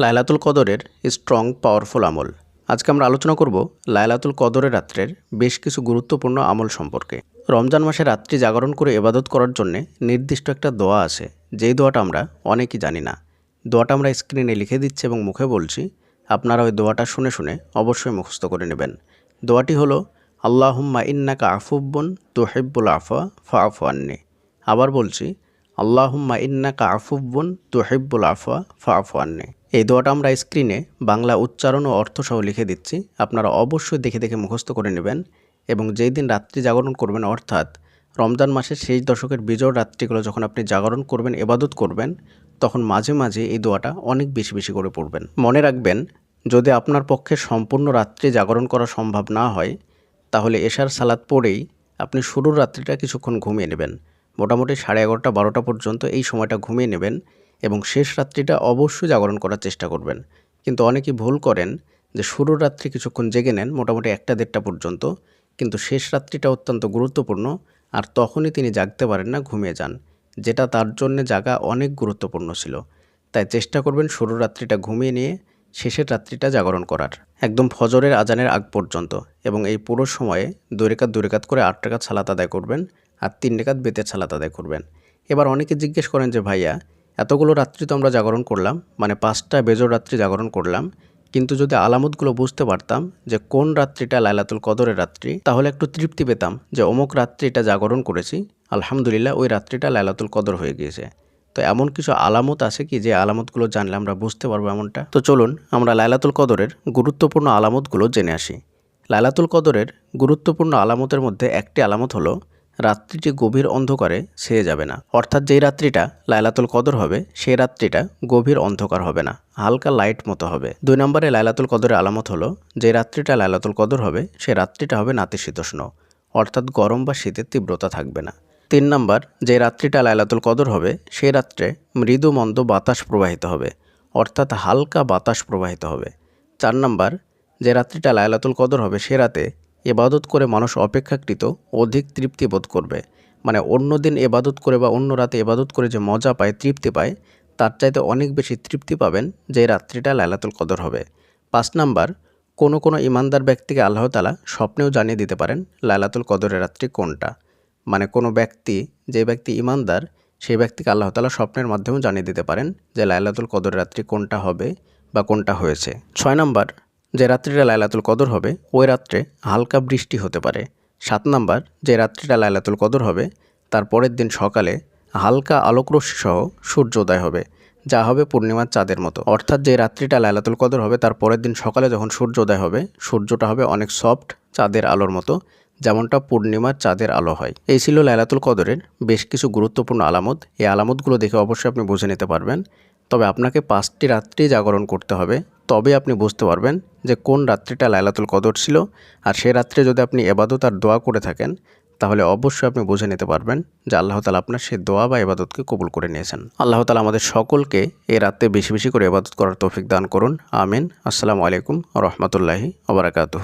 লায়লাতুল কদরের strong powerful আমল। আজকে আমরা আলোচনা করব লায়লাতুল কদরের রাত্রের বেশ কিছু গুরুত্বপূর্ণ আমল সম্পর্কে। রমজান মাসে রাত্রি জাগরণ করে এবাদত করার জন্য নির্দিষ্ট একটা দোয়া আছে। যেই দোয়াটা আমরা অনেকেই জানি না। দোয়াটা আমরা স্ক্রিনে লিখে দিচ্ছি এবং মুখে বলছি। আপনারা ওই দোয়াটা শুনে শুনে অবশ্যই মুখস্থ করে নেবেন। দোয়াটি হলো, আল্লাহুম্মা ইন্নাকা আফুব্বন তুহিব্বুল আফা ফা আফু আন্নি। আবার বলছি, আল্লাহুম্মা ইন্নাকা আফুব্বন তুহিব্বুল আফা ফা আফু আন্নি। এই দোয়াটা আমরা স্ক্রিনে বাংলা উচ্চারণ ও অর্থ সহ লিখে দিচ্ছি। আপনারা অবশ্যই দেখে দেখে মুখস্থ করে নেবেন এবং যেই দিন রাত্রি জাগরণ করবেন, অর্থাৎ রমজান মাসের শেষ দশকের বিজয় রাত্রিগুলো যখন আপনি জাগরণ করবেন, এবাদত করবেন, তখন মাঝে মাঝে এই দোয়াটা অনেক বেশি বেশি করে পড়বেন। মনে রাখবেন, যদি আপনার পক্ষে সম্পূর্ণ রাত্রি জাগরণ করা সম্ভব না হয়, তাহলে এশার সালাদ পড়েই আপনি শুরুর রাত্রিটা কিছুক্ষণ ঘুমিয়ে নেবেন। মোটামুটি সাড়ে এগারোটা, বারোটা পর্যন্ত এই সময়টা ঘুমিয়ে নেবেন। এবং শেষ রাত্রিটা অবশ্যই জাগরণ করার চেষ্টা করবেন। কিন্তু অনেকেই ভুল করেন যে শুরুর রাত্রি কিছুক্ষণ জেগে নেন মোটামুটি একটা দেড়টা পর্যন্ত, কিন্তু শেষ রাত্রিটা অত্যন্ত গুরুত্বপূর্ণ আর তখনই তিনি জাগতে পারেন না, ঘুমিয়ে যান, যেটা তার জন্য জাগা অনেক গুরুত্বপূর্ণ ছিল। তাই চেষ্টা করবেন শুরুর রাত্রিটা ঘুমিয়ে নিয়ে শেষের রাত্রিটা জাগরণ করার। একদম ফজরের আজানের আগ পর্যন্ত এবং এই পুরো সময়ে দুই রেখাত দুই রেখাত করে আট টাকা ছালাত আদায় করবেন আর তিন রেখাত বেতের ছালাত আদায় করবেন। এবার অনেকে জিজ্ঞেস করেন যে ভাইয়া এতগুলো রাত্রি তো আমরা জাগরণ করলাম মানে পাঁচটা বেজর রাত্রি জাগরণ করলাম। কিন্তু যদি আলামতগুলো বুঝতে পারতাম যে কোন রাত্রিটা লাইলাতুল কদরের রাত্রি, তাহলে একটু তৃপ্তি পেতাম যে অমুক রাত্রিটা জাগরণ করেছি, আলহামদুলিল্লাহ ওই রাত্রিটা লাইলাতুল কদর হয়ে গিয়েছে। তো এমন কিছু আলামত আছে কি যে আলামতগুলো জানলে আমরা বুঝতে পারব এমনটা? তো চলুন আমরা লাইলাতুল কদরের গুরুত্বপূর্ণ আলামতগুলো জেনে আসি। লাইলাতুল কদরের গুরুত্বপূর্ণ আলামতের মধ্যে একটি আলামত হলো রাত্রিটি গভীর অন্ধকারে ছেয়ে যাবে না। অর্থাৎ যেই রাত্রিটা লাইলাতুল কদর হবে, সেই রাত্রিটা গভীর অন্ধকার হবে না। হালকা লাইট মতো হবে। দুই নম্বরে লাইলাতুল কদরের আলামত হলো, যে রাত্রিটা লাইলাতুল কদর হবে সেই রাত্রিটা হবে নাতিশীতোষ্ণ। অর্থাৎ গরম বা শীতের তীব্রতা থাকবে না। তিন নম্বর, যে রাত্রিটা লাইলাতুল কদর হবে সেই রাত্রে মৃদু মন্দ বাতাস প্রবাহিত হবে। অর্থাৎ হালকা বাতাস প্রবাহিত হবে। চার নম্বর, যে রাত্রিটা লাইলাতুল কদর হবে, সে রাতে এবাদত করে মানুষ অপেক্ষাকৃত অধিক তৃপ্তি বোধ করবে। মানে অন্য দিন এবাদত করে বা অন্য রাতে এবাদত করে যে মজা পায়, তৃপ্তি পায়, তার চাইতে অনেক বেশি তৃপ্তি পাবেন যে রাত্রিটা লাইলাতুল কদর হবে। পাঁচ নাম্বার, কোনো কোনো ইমানদার ব্যক্তিকে আল্লাহ তালা স্বপ্নেও জানিয়ে দিতে পারেন লাইলাতুল কদরের রাত্রি কোনটা। মানে কোনো ব্যক্তি, যে ব্যক্তি ইমানদার, সেই ব্যক্তিকে আল্লাহ তালা স্বপ্নের মাধ্যমেও জানিয়ে দিতে পারেন যে লাইলাতুল কদর রাত্রি কোনটা হবে বা কোনটা হয়েছে। ছয় নম্বর যে রাত্রিটা লাইলাতুল কদর হবে, ওই রাত্রে হালকা বৃষ্টি হতে পারে। সাত নাম্বার, যে রাত্রিটা লাইলাতুল কদর হবে, তার পরের দিন সকালে হালকা আলোকরশ্মি সহ সূর্যোদয় হবে, যা হবে পূর্ণিমার চাঁদের মতো। অর্থাৎ যে রাত্রিটা লাইলাতুল কদর হবে, তার পরের দিন সকালে যখন সূর্যোদয় হবে, সূর্যটা হবে অনেক সফট, চাঁদের আলোর মতো, যেমনটা পূর্ণিমার চাঁদের আলো হয়। এই ছিল লাইলাতুল কদরের বেশ কিছু গুরুত্বপূর্ণ আলামত। এই আলামতগুলো দেখে অবশ্যই আপনি বুঝে নিতে পারবেন। তবে আপনাকে পাঁচটি রাত্রি জাগরণ করতে হবে। তবে আপনি বুঝতে পারবেন যে কোন রাত্রিটা লাইলাতুল কদর ছিল। আর সে রাত্রে যদি আপনি এবাদত আর দোয়া করে থাকেন, তাহলে অবশ্যই আপনি বুঝে নিতে পারবেন যে আল্লাহ তালা আপনার সেই দোয়া বা এবাদতকে কবুল করে নিয়েছেন। আল্লাহ তালা আমাদের সকলকে এই রাত্রে বেশি বেশি করে এবাদত করার তৌফিক দান করুন। আমিন। আসসালামু আলাইকুম রহমতুল্লাহি ওবরাকাতুহ